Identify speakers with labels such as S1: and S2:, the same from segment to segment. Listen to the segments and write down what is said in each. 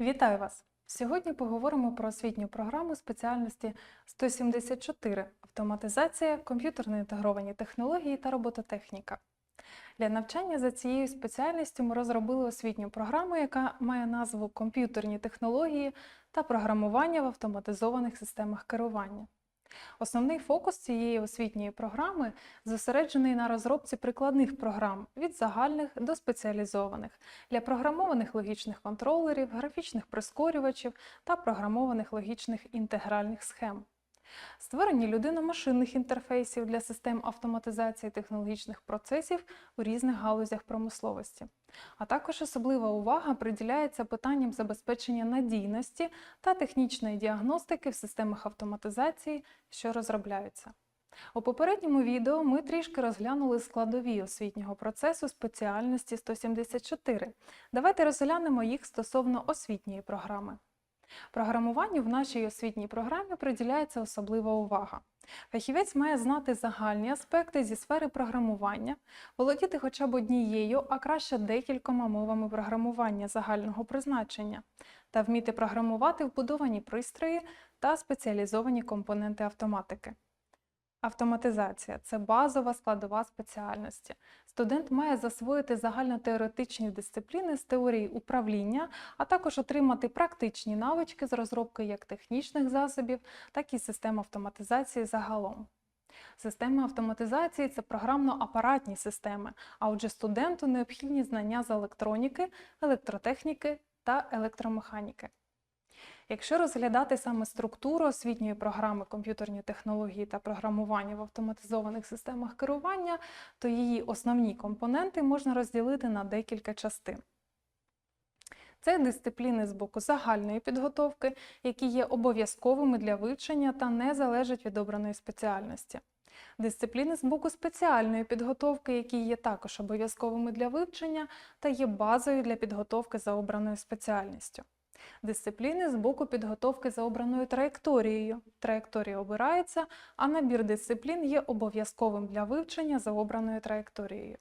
S1: Вітаю вас! Сьогодні поговоримо про освітню програму спеціальності 174 автоматизація, комп'ютерно інтегровані технології та робототехніка. Для навчання за цією спеціальністю ми розробили освітню програму, яка має назву Комп'ютерні технології та програмування в автоматизованих системах керування. Основний фокус цієї освітньої програми зосереджений на розробці прикладних програм від загальних до спеціалізованих для програмованих логічних контролерів, графічних прискорювачів та програмованих логічних інтегральних схем. Створені людино-машинних інтерфейсів для систем автоматизації технологічних процесів у різних галузях промисловості. А також особлива увага приділяється питанням забезпечення надійності та технічної діагностики в системах автоматизації, що розробляються. У попередньому відео ми трішки розглянули складові освітнього процесу спеціальності 174. Давайте розглянемо їх стосовно освітньої програми. Програмуванню в нашій освітній програмі приділяється особлива увага. Фахівець має знати загальні аспекти зі сфери програмування, володіти хоча б однією, а краще декількома мовами програмування загального призначення та вміти програмувати вбудовані пристрої та спеціалізовані компоненти автоматики. Автоматизація це базова складова спеціальності. Студент має засвоїти загальнотеоретичні дисципліни з теорії управління, а також отримати практичні навички з розробки як технічних засобів, так і систем автоматизації загалом. Системи автоматизації це програмно-апаратні системи, а отже, студенту необхідні знання з електроніки, електротехніки та електромеханіки. Якщо розглядати саме структуру освітньої програми комп'ютерні технології та програмування в автоматизованих системах керування, то її основні компоненти можна розділити на декілька частин. Це дисципліни з боку загальної підготовки, які є обов'язковими для вивчення та не залежать від обраної спеціальності. Дисципліни з боку спеціальної підготовки, які є також обов'язковими для вивчення та є базою для підготовки за обраною спеціальністю. Дисципліни з боку підготовки за обраною траєкторією. Траєкторія обирається, а набір дисциплін є обов'язковим для вивчення за обраною траєкторією.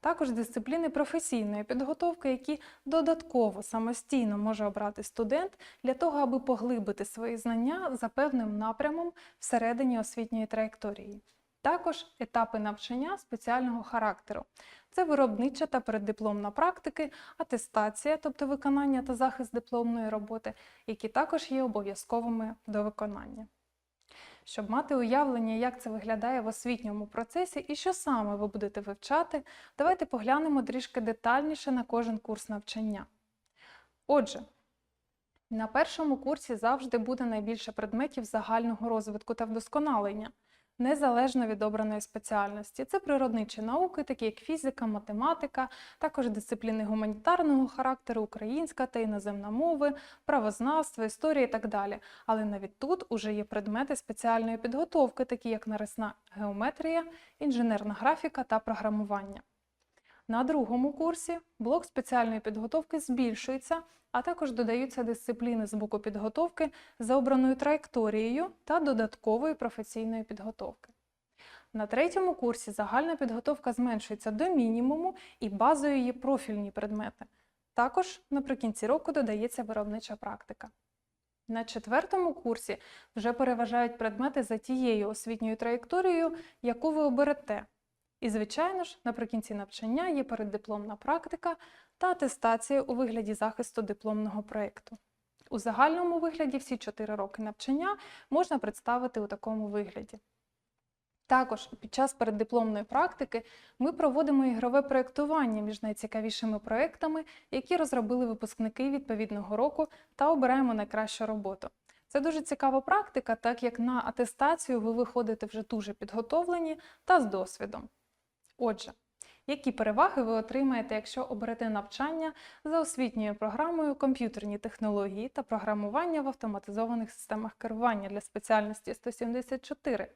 S1: Також дисципліни професійної підготовки, які додатково самостійно може обрати студент для того, аби поглибити свої знання за певним напрямом всередині освітньої траєкторії. Також етапи навчання спеціального характеру. Це виробнича та переддипломна практики, атестація, тобто виконання та захист дипломної роботи, які також є обов'язковими до виконання. Щоб мати уявлення, як це виглядає в освітньому процесі і що саме ви будете вивчати, давайте поглянемо трішки детальніше на кожен курс навчання. Отже, на першому курсі завжди буде найбільше предметів загального розвитку та вдосконалення незалежно від обраної спеціальності. Це природничі науки, такі як фізика, математика, також дисципліни гуманітарного характеру, українська та іноземна мови, правознавство, історія і так далі. Але навіть тут уже є предмети спеціальної підготовки, такі як нарисна геометрія, інженерна графіка та програмування. На другому курсі блок спеціальної підготовки збільшується, а також додаються дисципліни з боку підготовки за обраною траєкторією та додаткової професійної підготовки. На третьому курсі загальна підготовка зменшується до мінімуму і базою є профільні предмети. Також наприкінці року додається виробнича практика. На четвертому курсі вже переважають предмети за тією освітньою траєкторією, яку ви оберете. І, звичайно ж, наприкінці навчання є переддипломна практика та атестація у вигляді захисту дипломного проєкту. У загальному вигляді всі 4 роки навчання можна представити у такому вигляді. Також під час переддипломної практики ми проводимо ігрове проєктування між найцікавішими проєктами, які розробили випускники відповідного року, та обираємо найкращу роботу. Це дуже цікава практика, так як на атестацію ви виходите вже дуже підготовлені та з досвідом. Отже, які переваги ви отримаєте, якщо оберете навчання за освітньою програмою комп'ютерні технології та програмування в автоматизованих системах керування для спеціальності 174?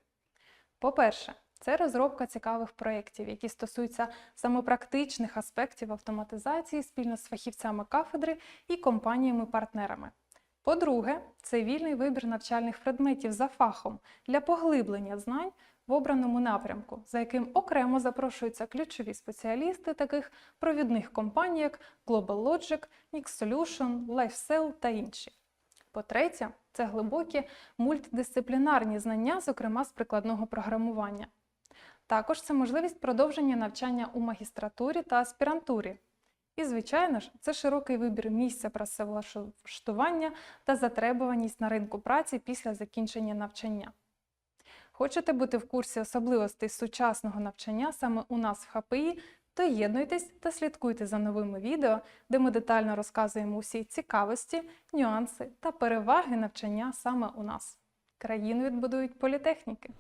S1: По-перше, це розробка цікавих проєктів, які стосуються саме практичних аспектів автоматизації спільно з фахівцями кафедри і компаніями-партнерами. По-друге, це вільний вибір навчальних предметів за фахом для поглиблення знань в обраному напрямку, за яким окремо запрошуються ключові спеціалісти таких провідних компаній, як Global Logic, Nix LifeCell та інші. По-третє, це глибокі мультидисциплінарні знання, зокрема з прикладного програмування. Також це можливість продовження навчання у магістратурі та аспірантурі. І, звичайно ж, це широкий вибір місця працевлаштування та затребуваність на ринку праці після закінчення навчання. Хочете бути в курсі особливостей сучасного навчання саме у нас в ХПІ? Доєднуйтесь та слідкуйте за новими відео, де ми детально розказуємо усі цікавості, нюанси та переваги навчання саме у нас. Країну відбудують політехніки.